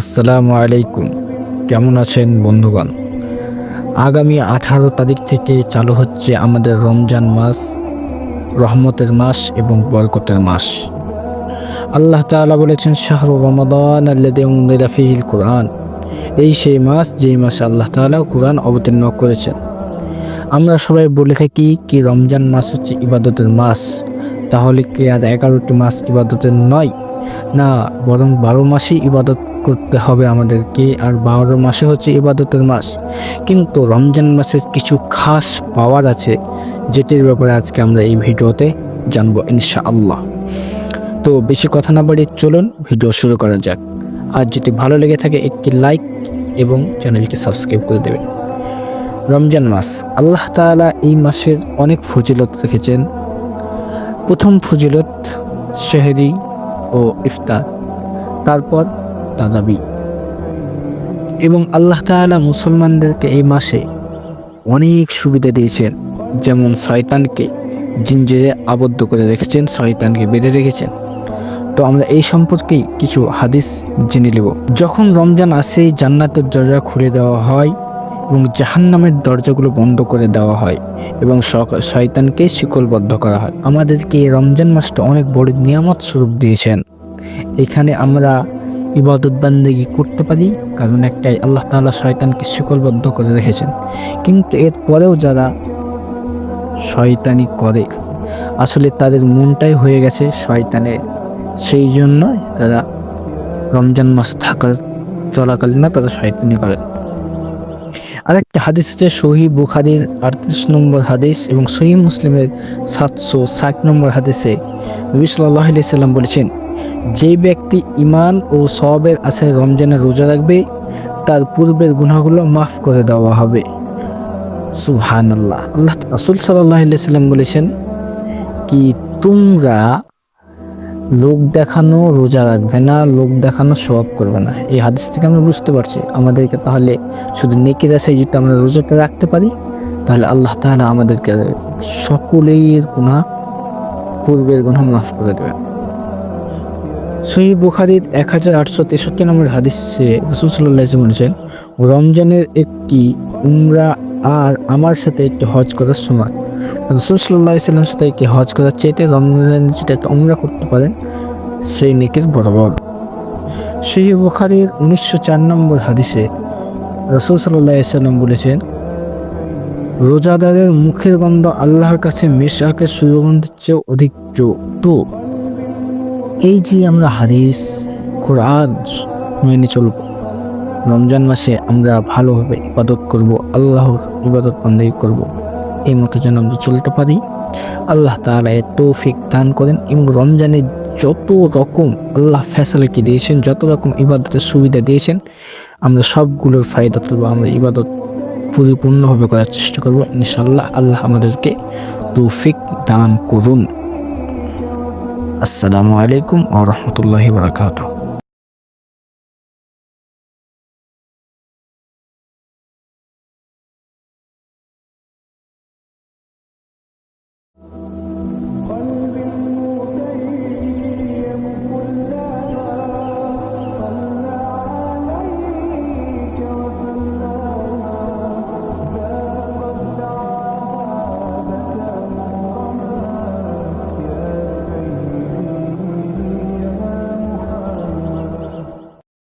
আসসালামু আলাইকুম। কেমন আছেন বন্ধুগণ? আগামী আঠারো তারিখ থেকে চালু হচ্ছে আমাদের রমজান মাস, রহমতের মাস এবং বরকতের মাস। আল্লাহ তাআলা বলেছেন, শাহরু রমাদান আল্লাহ ফিহিল কোরআন। এই সেই মাস, যেই মাসে আল্লাহ তাআলা কোরআন অবতীর্ণ করেছেন। আমরা সবাই বলে থাকি কি রমজান মাস হচ্ছে ইবাদতের মাস। তাহলে কি আর এগারোটি মাস ইবাদতের নয়? না, বরং বারো মাসই ইবাদত করতে হবে আমাদেরকে। আর বারো মাসে হচ্ছে ইবাদতের মাস। কিন্তু রমজান মাসের কিছু খাস পাওয়ার আছে, যেটির ব্যাপারে আজকে আমরা এই ভিডিওতে জানব ইনশাআল্লাহ। তো বেশি কথা না বাড়িয়ে চলুন, ভিডিও শুরু করা যাক। আর যদি ভালো লেগে থাকে, একটি লাইক এবং চ্যানেলটি সাবস্ক্রাইব করে দেবেন। রমজান মাস। আল্লাহ তাআলা এই মাসের অনেক ফজিলত রেখেছেন। প্রথম ফজিলত শেহরি ও ইফতার। তারপর তাজাবি। এবং আল্লাহ তাআলা মুসলমানদেরকে এই মাসে অনেক সুবিধা দিয়েছেন। যেমন শয়তানকে জিঞ্জিরে আবদ্ধ করে রেখেছেন, শয়তানকে বেঁধে রেখেছেন। তো আমরা এই সম্পর্কেই কিছু হাদিস জেনে নেব। যখন রমজান আসে, জান্নাতের দরজা খুলে দেওয়া হয় এবং জাহান্নামের দরজাগুলো বন্ধ করে দেওয়া হয় এবং শয়তানকে শিকলবদ্ধ করা হয়। আমাদেরকে রমজান মাসটা অনেক বড় নিয়ামত স্বরূপ দিয়েছেন। এখানে আমরা ইবাদত বান্দেগি করতে পারি, কারণ একটাই আল্লাহ তালা শয়তানকে শিকলবদ্ধ করে রেখেছেন। কিন্তু এর পরেও যারা শয়তানি করে, আসলে তাদের মনটাই হয়ে গেছে শয়তানের। সেই জন্য তারা রমজান মাস থাকার চলাকালীন না তারা শয়তানি করে। আরেকটা হাদিস আছে সহি বুখারির আটত্রিশ নম্বর হাদিস এবং সহি মুসলিমের সাতশো ষাট নম্বর হাদিসে নবী সাল্লাম বলেছেন, যে ব্যক্তি ইমান ও সবের আছে রমজানের রোজা রাখবে, তার পূর্বের গুনাহগুলো মাফ করে দেওয়া হবে। সুহান আল্লাহ আল্লাহ রসুল সাল্লাহ সাল্লাম বলেছেন, কি তোমরা লোক দেখানো রোজা রাখবে না, লোক দেখানো সব করবে না। এই হাদিস থেকে আমরা বুঝতে পারছি, আমাদেরকে তাহলে শুধু নেকের আশায় যদি আমরা রোজাটা রাখতে পারি? তাহলে আল্লাহ তাহলে আমাদেরকে সকলের গুণা পূর্বের গুণা মাফ করে দেবে সহি বুখারির এক হাজার আটশো তেষট্টি নম্বর হাদিসে রসুল সাল্লাহ বলেছেন, রমজানের একটি উমরা আর আমার সাথে একটি হজ করার সময় রসুল সাল্লাহ সাল্লাম একটি হজ করার চাইতে রমজানের যেটা একটা উমরা করতে পারেন, সেই নেকের বরাবর। সেই বুখারির উনিশশো চার নম্বর হাদিসে রসুল সাল্লাহ সাল্লাম বলেছেন, রোজাদারের মুখের গন্ধ আল্লাহর কাছে মেশাকের সুগন্ধের চেয়েও অধিক তো, এই যে আমরা হাদিস, কোরআন মেনে চলব, রমজান মাসে আমরা ভালোভাবে ইবাদত করব, আল্লাহর ইবাদত বন্দেগী করব। এই মতো যেন আমরা চলতে পারি। আল্লাহ তাআলা এর তৌফিক দান করেন এবং রমজানের যত রকম আল্লাহ ফ্যাসিলিটি দিয়েছেন, যত রকম ইবাদতের সুবিধা দিয়েছেন, আমরা সবগুলোর ফায়দা তুলব, আমরা ইবাদত পরিপূর্ণভাবে করার চেষ্টা করব। ইনশাল্লাহ আল্লাহ আমাদেরকে তৌফিক দান করুন। আসসালামু আলাইকুম ও রহমতুল্লাহি বারাকাতুহ।